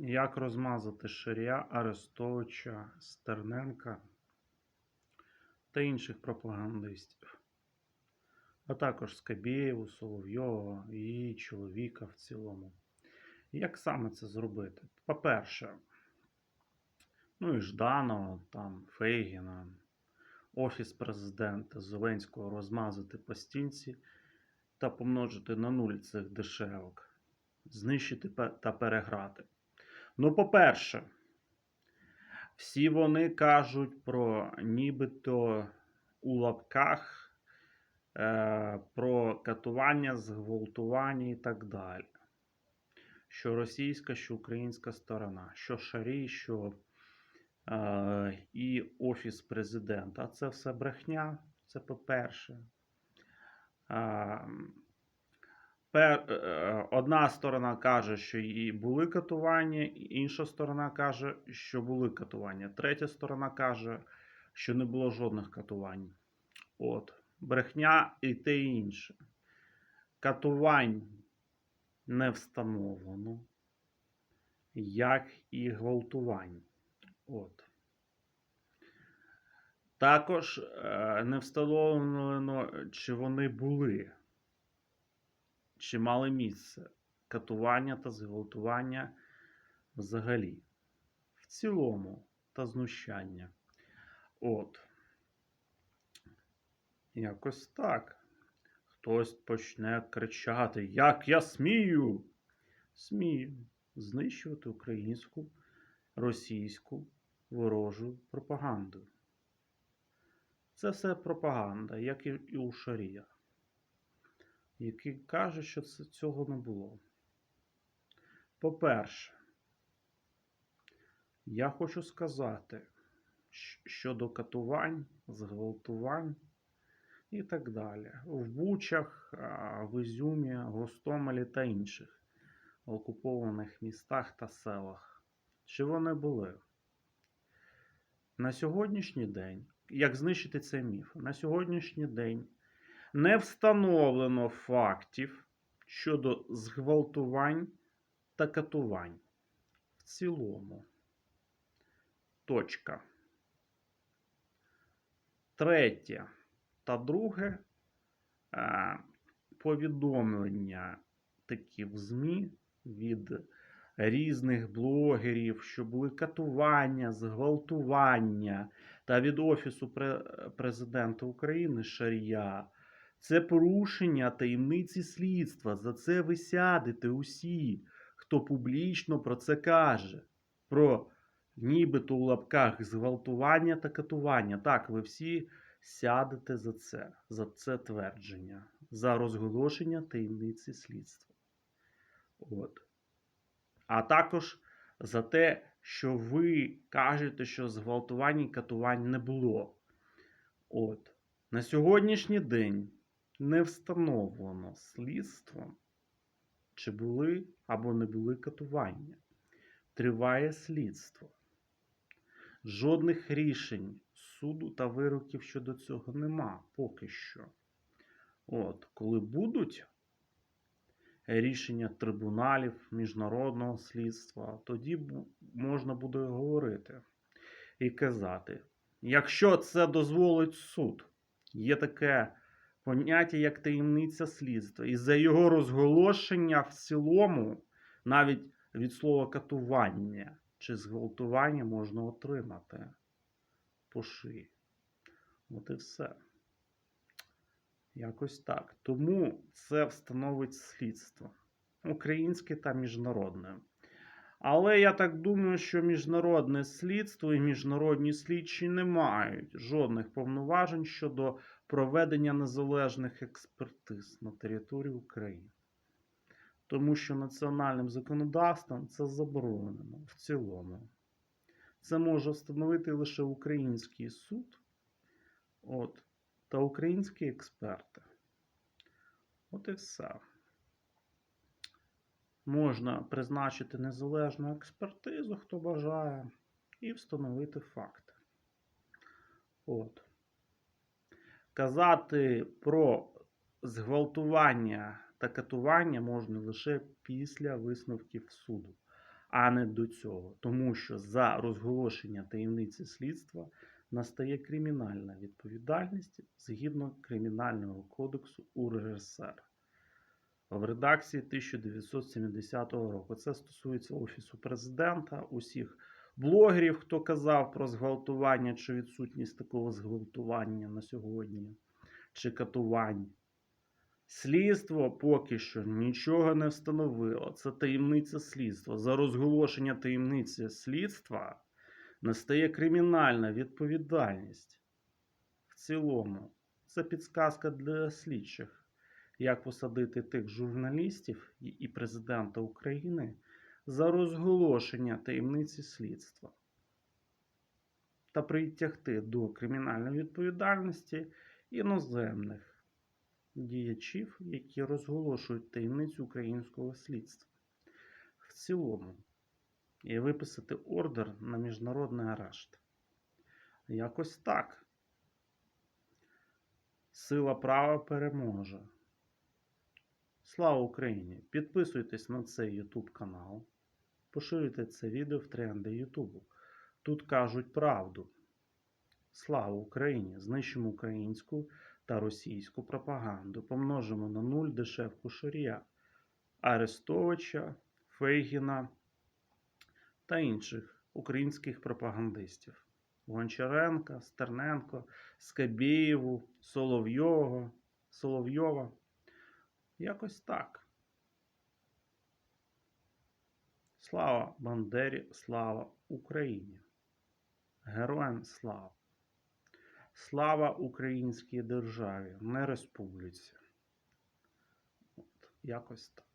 Як розмазати Шарія, Арестовича, Стерненка та інших пропагандистів, а також Скабєєву, Соловйова і її чоловіка в цілому. Як саме це зробити? По-перше, ну і Жданова, там, Фейгіна, Офіс президента Зеленського розмазати по стінці та помножити на нуль цих дешевок, знищити та переграти. Ну, по-перше, всі вони кажуть про нібито у лапках, е, про катування, зґвалтування і так далі. Що російська, що українська сторона, що Шарій, що е, і Офіс президента. Це все брехня, це по-перше. Е, одна сторона каже, що і були катування, інша сторона каже, що були катування. Третя сторона каже, що не було жодних катувань. От. Брехня і те інше. Катувань не встановлено, як і гвалтувань. От. Також е, не встановлено, чи вони були, чи мали місце катування та зґвалтування взагалі. В цілому та знущання. От. Якось так. Хтось почне кричати: Як я смію? Смію знищувати українську, російську ворожу пропаганду. Це все пропаганда, як і у Шарія, який каже, що цього не було. По-перше, я хочу сказати щодо катувань, зґвалтувань і так далі. В Бучах, в Ізюмі, Гостомелі та інших окупованих містах та селах. Чи вони були? На сьогоднішній день, як знищити цей міф? На сьогоднішній день не встановлено фактів щодо зґвалтувань та катувань. В цілому. Точка. Третє та друге е, повідомлення такі в ЗМІ від різних блогерів, що були катування, зґвалтування та від Офісу президента України Шарія. Це порушення таємниці слідства. За це ви сядете усі, хто публічно про це каже. Про нібито у лапках зґвалтування та катування. Так, ви всі сядете за це, за це твердження, за розголошення таємниці слідства. От. А також за те, що ви кажете, що зґвалтувань і катувань не було. От. На сьогоднішній день не встановлено слідством, чи були або не були катування. Триває слідство. Жодних рішень суду та вироків щодо цього нема поки що. От, коли будуть рішення трибуналів, міжнародного слідства, тоді можна буде говорити і казати, якщо це дозволить суд, є таке поняття, як таємниця слідства, і за його розголошення в цілому, навіть від слова катування чи зґвалтування можна отримати по шиї. От і все. Якось так. Тому це встановить слідство. Українське та міжнародне. Але я так думаю, що міжнародне слідство і міжнародні слідчі не мають жодних повноважень щодо проведення незалежних експертиз на території України. Тому що національним законодавством це заборонено в цілому. Це може встановити лише український суд от, та українські експерти. От і все. Можна призначити незалежну експертизу, хто бажає, і встановити факти. От. Казати про зґвалтування та катування можна лише після висновків суду. а не до цього. Тому що за розголошення таємниці слідства настає кримінальна відповідальність згідно Кримінального кодексу УРСР в редакції 1970 року. Це стосується Офісу президента, усіх блогерів, хто казав про зґвалтування чи відсутність такого зґвалтування на сьогодні, чи катувань. Слідство поки що нічого не встановило. Це таємниця слідства. За розголошення таємниці слідства настає кримінальна відповідальність. В цілому, це підсказка для слідчих, як посадити тих журналістів і- президента України за розголошення таємниці слідства та притягти до кримінальної відповідальності іноземних діячів, які розголошують таємницю українського слідства. В цілому, і виписати ордер на міжнародний арешт. Якось так. Сила права переможе. Слава Україні! Підписуйтесь на цей YouTube канал. Поширюйте це відео в тренди Ютубу. Тут кажуть правду. Слава Україні! Знищимо українську та російську пропаганду. Помножимо на нуль дешевку Шарія, Арестовича, Фейгіна та інших українських пропагандистів. Гончаренка, Стерненко, Скабєєву, Соловйова. Якось так. Слава Бандері, слава Україні! Героям слава! Слава українській державі, не республіці. От, якось так.